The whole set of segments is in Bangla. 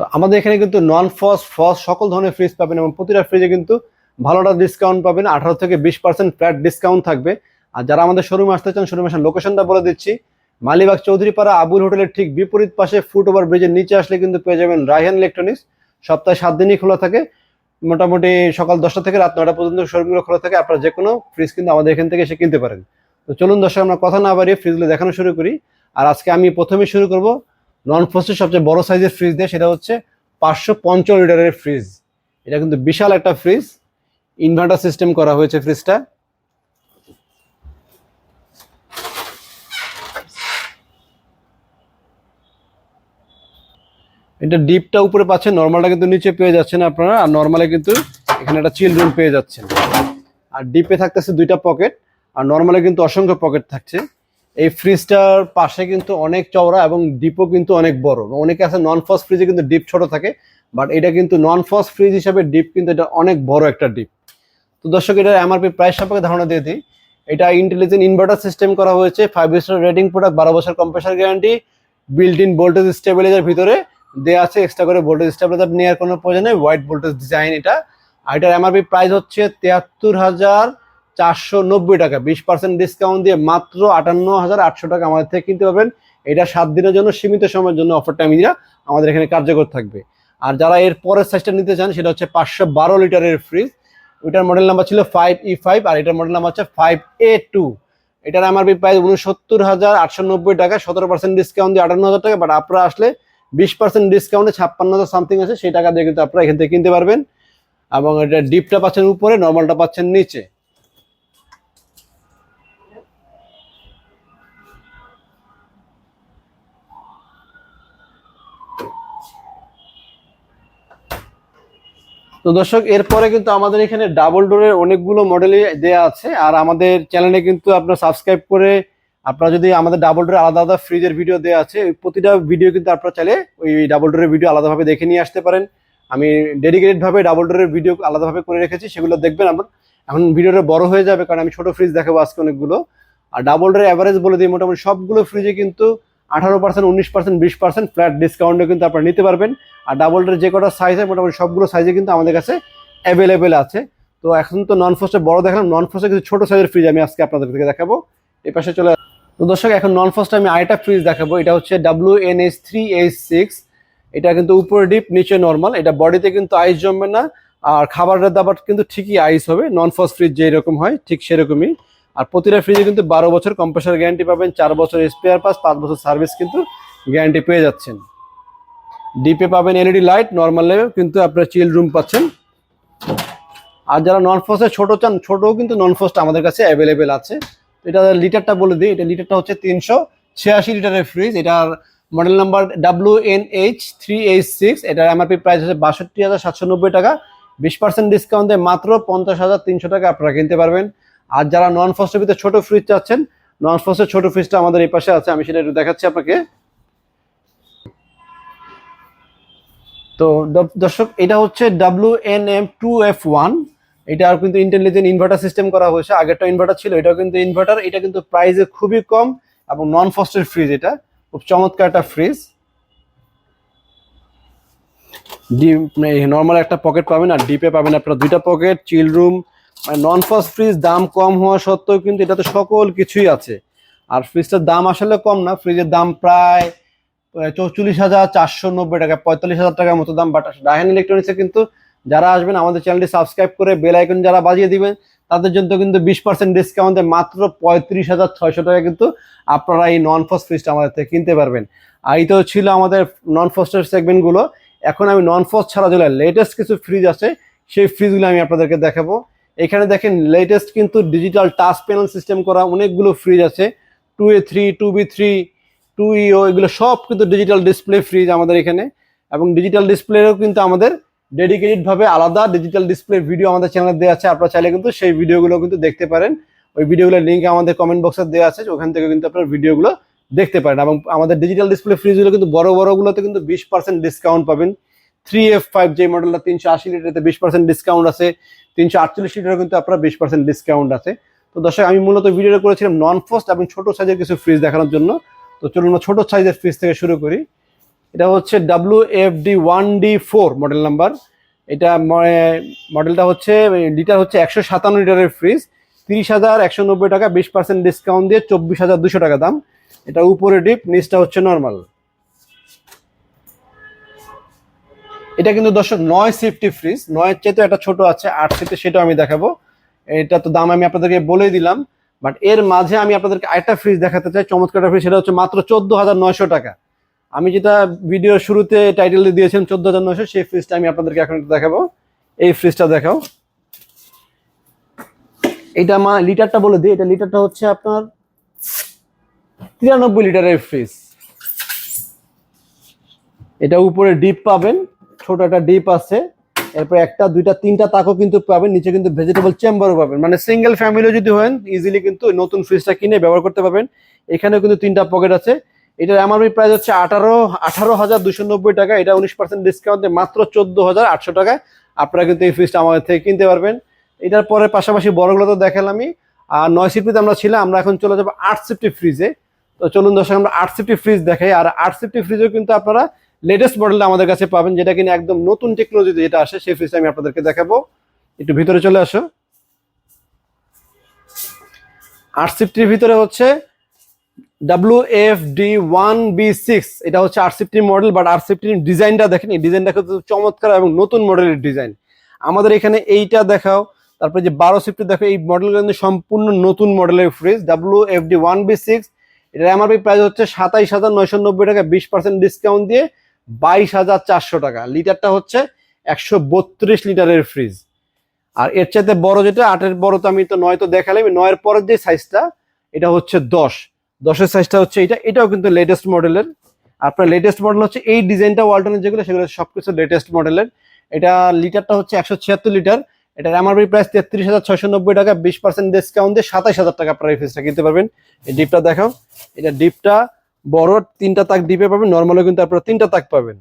তো আমাদের এখানে কিন্তু নন ফস ফস সকল ধরনের ফ্রিজ পাবেন এবং প্রতিটা ফ্রিজে কিন্তু ভালোটা ডিসকাউন্ট পাবেন। আঠারো থেকে বিশ পার্সেন্ট ফ্ল্যাট ডিসকাউন্ট থাকবে। আর যারা আমাদের শোরুমে আসতে চান শোরুমে আসার লোকেশনটা বলে দিচ্ছি। মালিবাগ চৌধুরীপাড়া আবুল হোটেলের ঠিক বিপরীত পাশে ফুট ওভার ব্রিজের নিচে আসলে কিন্তু পেয়ে যাবেন রায়হান ইলেকট্রনিক্স সপ্তাহে সাত দিনই খোলা থাকে। মোটামুটি সকাল দশটা থেকে রাত নটা পর্যন্ত শোরুমগুলো খোলা থাকে। আপনারা যে কোনো ফ্রিজ কিন্তু আমাদের এখান থেকে এসে কিনতে পারেন। তো চলুন দর্শক, আমরা কথা না বাড়িয়ে ফ্রিজগুলো দেখানো শুরু করি। আর আজকে আমি প্রথমে শুরু করব নন ফ্রস্টের সবচেয়ে বড় সাইজের ফ্রিজ দেয়, সেটা হচ্ছে পাঁচশো পঞ্চান্ন লিটারের ফ্রিজ এটা কিন্তু বিশাল একটা ফ্রিজ ইনভার্টার সিস্টেম করা হয়েছে ফ্রিজটা এটা ডিপটা উপরে পাচ্ছেন নর্মালটা কিন্তু নিচে পেয়ে যাচ্ছেন আপনারা। আর নর্মালে কিন্তু এখানে একটা চিল রুম পেয়ে যাচ্ছেন। আর ডিপে থাকতেছে দুইটা পকেট আর নর্মালে কিন্তু অসংখ্য পকেট থাকছে। এই ফ্রিজটার পাশে কিন্তু অনেক চওড়া এবং ডিপও কিন্তু অনেক বড়। অনেকে আছে নন ফস ফ্রিজে কিন্তু ডিপ ছোট থাকে বাট এটা কিন্তু নন ফস ফ্রিজ হিসাবে ডিপ কিন্তু এটা অনেক বড় একটা ডিপ তো দর্শক, এটা এমআরপি প্রাইস সম্পর্কে ধারণা দিয়ে দিই। এটা ইন্টেলিজেন্ট ইনভার্টার সিস্টেম করা হয়েছে ফাইভ স্টার রেটিং প্রোডাক্ট বারো বছর compressor guarantee built in voltage stabiliser ভিতরে। দেওয়া আছে এক্সট্রা করে ভোল্টেজ স্টেবিলাইজার নেওয়ার কোনো প্রয়োজন নেই হোয়াইট ভোল্টেজ ডিজাইন এটা। আর এটার এমআরপি প্রাইস হচ্ছে তিয়াত্তর হাজার চারশো নব্বই টাকা। বিশ পার্সেন্ট ডিসকাউন্ট দিয়ে মাত্র আটান্ন হাজার আটশো টাকা আমাদের থেকে কিনতে পারবেন। এটা সাত দিনের জন্য, সীমিত সময়ের জন্য অফারটা আমি আমাদের এখানে কার্যকর থাকবে। আর যারা এর পরের সাইজটা নিতে চান, সেটা হচ্ছে পাঁচশো বারো লিটারের ফ্রিজ ওইটার মডেল নাম্বার ছিল ফাইভ ই ফাইভ আর এটার মডেল নাম্বার হচ্ছে ফাইভ এ টু এটার এমআরপি প্রাইস উনসত্তর হাজার আটশো নব্বই টাকা, সতেরো পার্সেন্ট ডিসকাউন্ট দিয়ে আটান্ন হাজার টাকা বাট আপনারা আসলে বিশ পার্সেন্ট ডিসকাউন্টে ছাপ্পান্ন হাজার সামথিং আছে, সেই টাকা দিয়ে কিন্তু আপনারা এখান থেকে কিনতে পারবেন। এবং এটা ডিপটা পাচ্ছেন উপরে নর্মালটা পাচ্ছেন নিচে। তো দর্শক, এরপরে কিন্তু আমাদের এখানে ডাবল ডোরের অনেকগুলো মডেলই দেয়া আছে। আর আমাদের চ্যানেলে কিন্তু আপনারা সাবস্ক্রাইব করে আপনারা যদি আমাদের ডাবল ডোরের আলাদা আলাদা ফ্রিজের ভিডিও দেওয়া আছে প্রতিটা ভিডিও কিন্তু আপনারা চাইলে ওই ডাবল ডোরের ভিডিও আলাদাভাবে দেখে নিয়ে আসতে পারেন। আমি ডেডিকেটেডভাবে ডাবল ডোরের ভিডিও আলাদাভাবে করে রেখেছি, সেগুলো দেখবেন আপনার এখন ভিডিওটা বড় হয়ে যাবে, কারণ আমি ছোট ফ্রিজ দেখাবো আজকে অনেকগুলো। আর ডাবল ডোরের অ্যাভারেজ বলে দিই, মোটামুটি সবগুলো ফ্রিজে কিন্তু আঠারো পার্সেন্ট উনিশ পার্সেন্ট বিশ পার্সেন্ট ফ্ল্যাট ডিসকাউন্টে কিন্তু আপনারা নিতে পারবেন। আর ডাবল ডোরের যে কটা সাইজ হয়, মোটামুটি সবগুলো সাইজে কিন্তু আমাদের কাছে অ্যাভেলেবেল আছে। তো এখন তো নন ফোস্টে বড় দেখালাম নন ফোস্টে কিছু ছোট সাইজের ফ্রিজ আমি আজকে আপনাদের থেকে দেখাবো। এই পাশে চলে তো দর্শক, এখন নন ফোস্টে আমি আরেকটা ফ্রিজ দেখাবো। এটা হচ্ছে W N H three H six এটা কিন্তু উপরে ডিপ নিচে নর্মাল এটা বডিতে কিন্তু আইস জমবে না। আর খাবারের দাবার কিন্তু ঠিকই আইস হবে। নন ফস ফ্রিজ যেরকম হয়, ঠিক সেরকমই। আর প্রতিটা ফ্রিজে কিন্তু বারো বছর কম্প্রেসার গ্যারান্টি পাবেন, চার বছর স্পেয়ার পাস পাঁচ বছর সার্ভিস কিন্তু গ্যারান্টি পেয়ে যাচ্ছেন। ডিপে পাবেন এলইডি লাইট নর্মাল নর্মালে কিন্তু আপনার চিল রুম পাচ্ছেন। আর যারা নন ফসে ছোট চান, ছোটও কিন্তু নন ফস্ট আমাদের কাছে অ্যাভেলেবেল আছে। এটা লিটারটা বলে দিই, এটা লিটারটা হচ্ছে তিনশো ছিয়াশি লিটারের ফ্রিজ এটার model number W N H three H six এটার এমআরপি প্রাইস হচ্ছে বাষট্টি হাজার সাতশো নব্বই টাকা। বিশ পার্সেন্ট ডিসকাউন্টে মাত্র পঞ্চাশ হাজার তিনশো টাকা আপনারা কিনতে পারবেন। আর যারা নন ফস্টের ভিতরে ছোট ফ্রিজ চাচ্ছেন নন ফস্টের ছোট ফ্রিজটা আমাদের এই পাশে আছে, আমি সেটা একটু দেখাচ্ছি আপনাকে। তো দর্শক, এটা হচ্ছে W N M two F one এটা কিন্তু ইন্টেলিজেন্ট ইনভার্টার সিস্টেম করা হয়েছে। আগেরটা ইনভার্টার ছিল, এটাও কিন্তু ইনভার্টার এটা কিন্তু প্রাইসে খুবই কম, এবং নন ফস্টের ফ্রিজ এটা, খুব চমৎকার একটা ফ্রিজ ডিপ নর্মাল একটা পকেট পাবেন, আর ডিপে পাবেন আপনারা দুইটা পকেট চিল রুম মানে নন ফাস্ট ফ্রিজ দাম কম হওয়া সত্ত্বেও কিন্তু এটাতে সকল কিছুই আছে। আর ফ্রিজটার দাম আসলে কম না ফ্রিজের দাম প্রায় চৌচল্লিশ হাজার চারশো নব্বই টাকা, পঁয়তাল্লিশ হাজার টাকার মতো দাম বাট ডায়ন ইলেকট্রনিক্সে কিন্তু যারা আসবেন, আমাদের চ্যানেলটি সাবস্ক্রাইব করে বেল আইকন যারা বাজিয়ে দিবেন, তাদের জন্য কিন্তু বিশ পার্সেন্ট ডিসকাউন্টে মাত্র পঁয়ত্রিশ হাজার ছয়শো টাকা কিন্তু আপনারা এই নন ফস্ট ফ্রিজটা আমাদের থেকে কিনতে পারবেন। আর এই তো ছিল আমাদের নন ফস্টের সেগমেন্টগুলো এখন আমি নন ফস্ট ছাড়া যেগুলো লেটেস্ট কিছু ফ্রিজ আছে, সেই ফ্রিজগুলো আমি আপনাদেরকে দেখাবো। এখানে দেখেন লেটেস্ট কিন্তু ডিজিটাল টাচ প্যানেল সিস্টেম করা অনেকগুলো ফ্রিজ আছে। Two A three two B three two E এগুলো সব কিন্তু ডিজিটাল ডিসপ্লে ফ্রিজ আমাদের এখানে। এবং ডিজিটাল ডিসপ্লেরও কিন্তু আমাদের ডেডিকেটেড ভাবে আলাদা ডিজিটাল ডিসপ্লে ভিডিও আমাদের চ্যানেলে দেওয়া আছে। আপনারা চাইলে কিন্তু সেই ভিডিওগুলো কিন্তু দেখতে পারেন। ওই ভিডিওগুলোর লিঙ্ক আমাদের কমেন্ট বক্সে দেওয়া আছে, ওখান থেকে কিন্তু আপনার ভিডিওগুলো দেখতে পারেন। এবং আমাদের ডিজিটাল ডিসপ্লে ফ্রিজগুলো কিন্তু বড় বড়গুলোতে কিন্তু বিশ পার্সেন্ট ডিসকাউন্ট পাবেন। থ্রি এফ ফাইভ যে মডেলটা তিনশো আশি লিটারতে বিশ পার্সেন্ট ডিসকাউন্ট আছে। তিনশো আটচল্লিশ লিটারও কিন্তু আপনার বিশ পার্সেন্ট ডিসকাউন্ট আছে। তো দর্শক, আমি মূলত ভিডিওটা করেছিলাম নন ফোস্ট এবং ছোট সাইজের কিছু ফ্রিজ দেখানোর জন্য। তো চলুন ছোট সাইজের ফ্রিজ থেকে শুরু করি। এটা হচ্ছে W F D one D four model number এটা মডেলটা হচ্ছে লিটার হচ্ছে একশো সাতান্ন লিটারের ফ্রিজ তিরিশ হাজার একশো নব্বই টাকা, বিশ পার্সেন্ট ডিসকাউন্ট দিয়ে চব্বিশ হাজার দুশো টাকা দাম। এটা উপরে ডিপ নিচটা হচ্ছে নর্মাল এটা কিন্তু দর্শক, নয় সেফটি ফ্রিজ নয়ের চেয়ে তো একটা ছোট আছে, আট সিফটি সেটাও আমি দেখাবো। এটা তো দাম আমি আপনাদেরকে বলেই দিলাম বাট এর মাঝে আমি আপনাদেরকে আরেকটা ফ্রিজ দেখাতে চাই চমৎকার ফ্রিজ সেটা হচ্ছে মাত্র চোদ্দ হাজার নয়শো টাকা। আমি যেটা ভিডিওর শুরুতে টাইটেল দিয়েছিলাম চোদ্দ হাজার নয়শো, সেই ফ্রিজটা আমি আপনাদেরকে এখন দেখাবো। এই ফ্রিজটা দেখাও। এটা মা, লিটারটা বলে দিই, এটা লিটারটা হচ্ছে আপনার তিরানব্বই লিটারের ফ্রিজ এটা উপরে ডিপ পাবেন। ছোট একটা ডিপ আছে। এরপর একটা, দুইটা, তিনটা তাকও কিন্তু পাবেন, নিচে কিন্তু ভেজিটেবল চেম্বারও পাবেন। মানে সিঙ্গেল ফ্যামিলিও যদি হয় ইজিলি কিন্তু নতুন ফ্রিজটা কিনে ব্যবহার করতে পারবেন। এখানেও কিন্তু তিনটা পকেট আছে। এটার এমআরপি প্রাইস হচ্ছে আঠারো আঠারো হাজার দুশো নব্বই টাকা। এটা উনিশ পার্সেন্ট ডিসকাউন্টে মাত্র চোদ্দ হাজার আটশো টাকা। আপনারা কিন্তু এই ফ্রিজটা আমাদের থেকে কিনতে পারবেন। এটার পরে পাশাপাশি বড়গুলো তো আমি। আর নয় সিফটিতে আমরা ছিলাম, আমরা এখন চলে যাব আট সিফটি ফ্রিজে তো চলুন দর্শক, আমরা আট সিফটি ফ্রিজ দেখাই। আর আট সিফটি ফ্রিজেও কিন্তু আপনারা লেটেস্ট মডেলটা আমাদের কাছে পাবেন, যেটা কিনা একদম নতুন টেকনোলজি যেটা আসে, সেই ফ্রিজটা আমি আপনাদেরকে দেখাবো। একটু ভিতরে চলে আসো। আট সিফটির ভিতরে হচ্ছে W F D one B six এটা হচ্ছে আর সিফটি মডেল বাট আর সিফটির ডিজাইনটা দেখেন, এই ডিজাইনটা কিন্তু চমৎকার এবং নতুন মডেলের ডিজাইন আমাদের এখানে এইটা দেখাও, তারপরে যে বারো সিফটি দেখো, এই মডেলটা কিন্তু সম্পূর্ণ নতুন মডেলের fridge W F D one B six এটার এমআরপি প্রাইস হচ্ছে সাতাইশ হাজার নয়শো নব্বই টাকা, বিশ পার্সেন্ট ডিসকাউন্ট দিয়ে বাইশ হাজার চারশো টাকা। লিটারটা হচ্ছে একশো বত্রিশ লিটারের ফ্রিজ আর এর চাইতে বড় যেটা, আটের বড় তো আমি তো নয় তো দেখালাম নয়ের পরের যে সাইজটা এটা হচ্ছে দশ। দশের সাইজটা হচ্ছে এটা, এটাও কিন্তু লেটেস্ট মডেলের আপনার লেটেস্ট মডেল হচ্ছে এই ডিজাইনটা, ওয়াল্টনের যেগুলো, সেগুলো সবকিছু লেটেস্ট মডেলের এটা লিটারটা হচ্ছে একশো ছিয়াত্তর লিটার। এটার এমআরপি প্রাইস তেত্রিশ হাজার ছয়শো নব্বই টাকা, বিশ পার্সেন্ট ডিসকাউন্ট দিয়ে সাতাইশ হাজার টাকা আপনারা এই ফ্রিজটা কিনতে পারবেন। এই ডিপটা দেখাও। এটা ডিপটা বড় তিনটা তাক ডিপে পাবেন নর্মালও কিন্তু আপনারা তিনটা তাক পাবেন।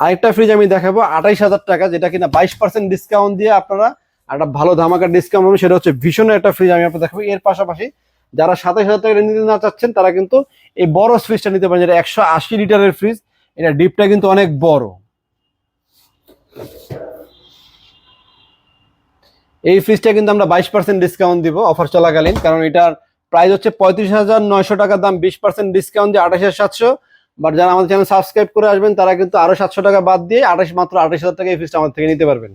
আরেকটা ফ্রিজ আমি দেখাবো, আঠাইশ হাজার টাকা, যেটা কিনা বাইশ পার্সেন্ট ডিসকাউন্ট দিয়ে আপনারা একটা ভালো ধামাকা ডিসকাউন্ট পাবেন, সেটা হচ্ছে ভীষণের একটা ফ্রিজ আমি আপনার দেখাবো। এর পাশাপাশি যারা সাতাইশ হাজার টাকা নিতে না চাচ্ছেন, তারা কিন্তু এই বড় ফ্রিজটা নিতে পারেন, যেটা একশো আশি লিটারের ফ্রিজ এটা ডিপটা কিন্তু অনেক বড়। এই ফ্রিজটা কিন্তু আমরা বাইশ পার্সেন্ট ডিসকাউন্ট দিব অফার চলাকালীন, কারণ এটার প্রাইস হচ্ছে পঁয়ত্রিশ হাজার নয়শো টাকার দাম বিশ পার্সেন্ট ডিসকাউন্ট দিয়ে আঠাশ হাজার সাতশো। বাট যারা আমাদের চ্যানেল সাবস্ক্রাইব করে আসবেন, তারা কিন্তু আরও সাতশো টাকা বাদ দিয়ে আঠাশ, মাত্র আঠাশ হাজার টাকা এই ফ্রিজটা আমাদের থেকে নিতে পারবেন।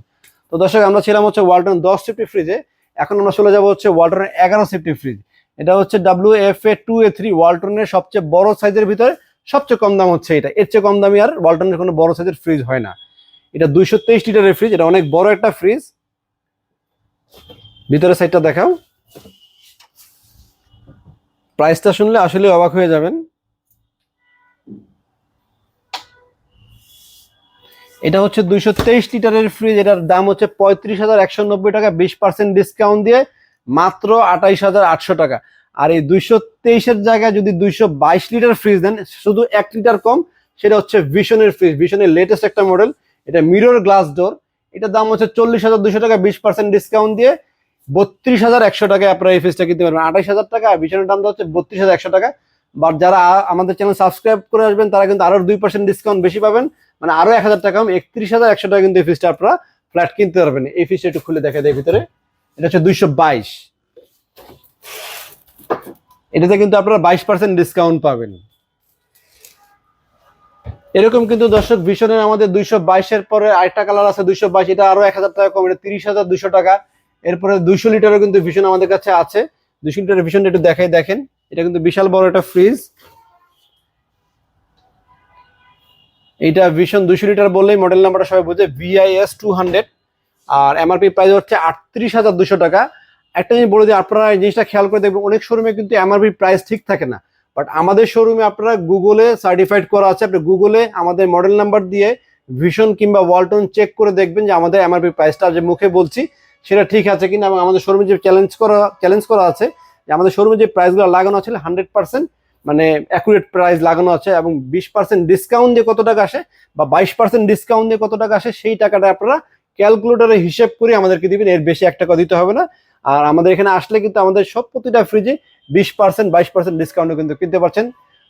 তো দর্শক, আমরা ছিলাম হচ্ছে ওয়ালটন দশ সিফটি ফ্রিজে এখন আমরা চলে যাব হচ্ছে ওয়ালটনের এগারো সিফটি ফ্রিজ এটা হচ্ছে W F A two A three ওয়ালটনের সবচেয়ে বড় সাইজের ভিতরে সবচেয়ে কম দাম হচ্ছে এটা। এর চেয়ে কম দামি আর ওয়ালটনের কোনো বড় সাইজের ফ্রিজ হয় না। এটা দুইশো তেইশ লিটারের ফ্রিজ এটা অনেক বড় একটা ফ্রিজ ভিতরের সাইডটা দেখাও। প্রাইসটা শুনলে আসলে অবাক হয়ে যাবেন। এটা হচ্ছে দুইশো তেইশ লিটারের ফ্রিজ এটার দাম হচ্ছে পঁয়ত্রিশ হাজার একশো নব্বই টাকা, বিশ পার্সেন্ট ডিসকাউন্ট দিয়ে মাত্র আঠাইশ হাজার আটশো টাকা। আর এই দুইশো তেইশের জায়গায় যদি দুইশো বাইশ লিটার ফ্রিজ দেন, শুধু এক লিটার কম, সেটা হচ্ছে ভিশনের ফ্রিজ ভিশনের লেটেস্ট একটা মডেল এটা মিরর গ্লাস ডোর এটার দাম হচ্ছে চল্লিশ হাজার দুশো টাকা, বিশ পার্সেন্ট ডিসকাউন্ট দিয়ে বত্রিশ হাজার একশো টাকায় আপনারা এই কিনতে পারবেন। আঠাইশ হাজার টাকা ভিশনের দামটা হচ্ছে বত্রিশ হাজার একশো টাকা। বাট যারা আমাদের চ্যানেল সাবস্ক্রাইব করে আসবেন, তারা কিন্তু আরও দুই পার্সেন্ট ডিসকাউন্ট বেশি পাবেন। মানে আরও এক হাজার টাকা একত্রিশ হাজার একশো টাকা কিন্তু এই ফ্রিজটা আপনারা ফ্ল্যাট কিনতে পারবেন। এই ফ্রিজটা একটু খুলে দেখা দেয় ভিতরে। এটা হচ্ছে দুইশো বাইশ। এটাতে কিন্তু আপনারা বাইশ পার্সেন্ট ডিসকাউন্ট পাবেন। এরকম কিন্তু দর্শক ভীষণের আমাদের দুইশো বাইশের পরে আরেকটা কালার আছে দুইশো বাইশ, এটা আরও এক হাজার টাকা কম, এটা তিরিশ হাজার দুশো টাকা। এরপরে দুইশো লিটারও কিন্তু ভীষণ আমাদের কাছে আছে। দুইশো লিটারের ভীষণটা একটু দেখাই, দেখেন। এটা কিন্তু বিশাল বড় একটা ফ্রিজ এইটা ভীষণ দুশো লিটার বললেই মডেল নাম্বারটা সবাই বোঝে ভিআইএস টু হান্ড্রেড আর এমআরপি প্রাইস হচ্ছে আটত্রিশ হাজার দুশো টাকা। একটা জিনিস বলে দিই, আপনারা এই জিনিসটা খেয়াল করে দেখবেন, অনেক শোরুমে কিন্তু এমআরপি প্রাইস ঠিক থাকে না। বাট আমাদের শোরুমে আপনারা গুগলে সার্টিফাইড করা আছে। আপনি গুগলে আমাদের মডেল নাম্বার দিয়ে ভীষণ কিংবা ওয়ালটন চেক করে দেখবেন যে আমাদের এমআরপি প্রাইসটা যে মুখে বলছি সেটা ঠিক আছে কিনা এবং আমাদের শোরুমে যে চ্যালেঞ্জ করা চ্যালেঞ্জ করা আছে, যে আমাদের শোরুমে যে প্রাইসগুলো লাগানো আছে হান্ড্রেড পার্সেন্ট মানে অ্যাকুরেট প্রাইস লাগানো আছে এবং বিশ পার্সেন্ট ডিসকাউন্ট দিয়ে কত টাকা আসে বা বাইশ পার্সেন্ট ডিসকাউন্ট দিয়ে কত টাকা আসে, সেই টাকাটা আপনারা ক্যালকুলেটারে হিসেব করে আমাদেরকে দিবেন, এর বেশি এক টাকা দিতে হবে না। আর আমাদের এখানে আসলে কিন্তু আমাদের সব প্রতিটা ফ্রিজে বিশ পার্সেন্ট বাইশ পার্সেন্ট ডিসকাউন্টও কিন্তু কিনতে পারছেন।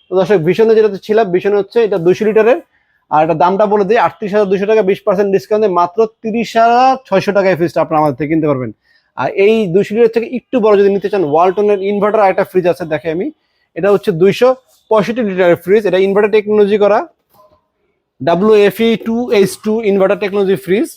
তো দর্শক, ভীষণে যেটা ছিলাম, ভীষণে হচ্ছে এটা দুশো লিটারের আর এটা দামটা বলে দিই, আটত্রিশ হাজার দুশো টাকা, বিশ পার্সেন্ট ডিসকাউন্টে মাত্র তিরিশ হাজার ছয়শো টাকায় ফ্রিজটা আপনার আমাদের থেকে কিনতে পারবেন। আর এই দুশো লিটার থেকে একটু বড় যদি নিতে চান, ওয়ালটনের ইনভার্টার আর একটা ফ্রিজ আছে, দেখে আমি। এটা হচ্ছে দুইশো পঁয়ষট্টি লিটারের ফ্রিজ এটা ইনভার্টার টেকনোলজি করা। W F E two H two inverter technology fridge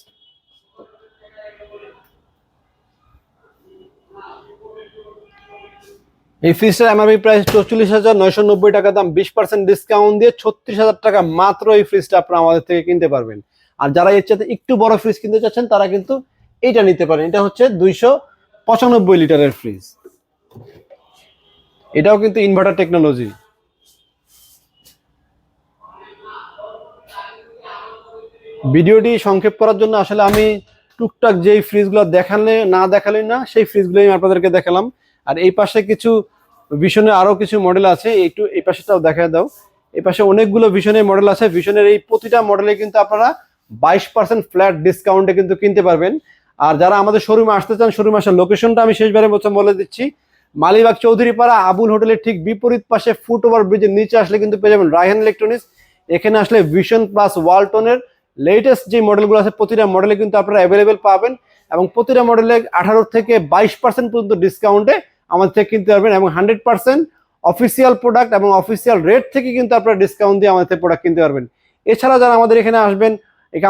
এই ফ্রিজটার এমআরপি প্রাইস চৌচল্লিশ হাজার নয়শো নব্বই টাকা দাম, বিশ পার্সেন্ট ডিসকাউন্ট দিয়ে ছত্রিশ হাজার টাকা মাত্র এই ফ্রিজটা আপনারা আমাদের থেকে কিনতে পারবেন। আর যারা এর চাইতে একটু বড় ফ্রিজ কিনতে চাচ্ছেন, তারা কিন্তু এইটা নিতে পারেন। এটা হচ্ছে দুইশো পঁচানব্বই লিটারের ফ্রিজ এটাও কিন্তু ইনভার্টার টেকনোলজি ভিডিওটি সংক্ষেপ করার জন্য আসলে আমি টুকটাক যেই ফ্রিজগুলো দেখালে না দেখালে না, সেই ফ্রিজগুলোই আপনাদেরকে দেখালাম। আর এই পাশে কিছু ভিশনের আরও কিছু মডেল আছে, একটু এই পাশেটাও দেখা দাও। এই পাশে অনেকগুলো ভিশনের মডেল আছে ভিশনের এই প্রতিটা মডেলে কিন্তু আপনারা বাইশ পার্সেন্ট ফ্ল্যাট ডিসকাউন্টে কিন্তু কিনতে পারবেন। আর যারা আমাদের শোরুমে আসতে চান শোরুমে আসার লোকেশনটা আমি শেষবারের মতো বলে দিচ্ছি। মালিবাগ চৌধুরীপাড়া, আবুল হোটেলের ঠিক বিপরীত পাশে ফুট ওভার ব্রিজের নিচে আসলে কিন্তু পেয়ে যাবেন রায়হান ইলেকট্রনিক্স এখানে আসলে ভিশন প্লাস ওয়ালটনের লেটেস্ট যে মডেলগুলো আছে, প্রতিটা মডেলে কিন্তু আপনারা অ্যাভেলেবেল পাবেন। এবং প্রতিটা মডেলে আঠারো থেকে বাইশ পার্সেন্ট পর্যন্ত ডিসকাউন্টে আমাদের থেকে কিনতে পারবেন এবং হান্ড্রেড পার্সেন্ট অফিসিয়াল প্রোডাক্ট এবং অফিসিয়াল রেট থেকে কিন্তু আপনারা ডিসকাউন্ট দিয়ে আমাদের থেকে প্রোডাক্ট কিনতে পারবেন। এছাড়া যারা আমাদের এখানে আসবেন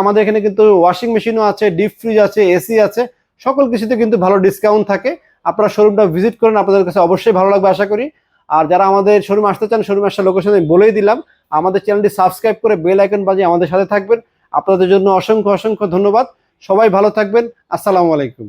আমাদের এখানে কিন্তু ওয়াশিং মেশিনও আছে ডিপ ফ্রিজ আছে এসি আছে, সকল কিছুতে কিন্তু ভালো ডিসকাউন্ট থাকে। আপনারা শোরুমটা ভিজিট করেন, আপনাদের কাছে অবশ্যই ভালো লাগবে আশা করি। আর যারা আমাদের শোরুম আসতে চান শোরুম আসার লোকেশন আমি বলেই দিলাম, আমাদের চ্যানেলটি সাবস্ক্রাইব করে বেল আইকন বাজিয়ে আমাদের সাথে থাকবেন। আপনাদের জন্য অসংখ্য অসংখ্য ধন্যবাদ। সবাই ভালো থাকবেন। আসসালামু আলাইকুম।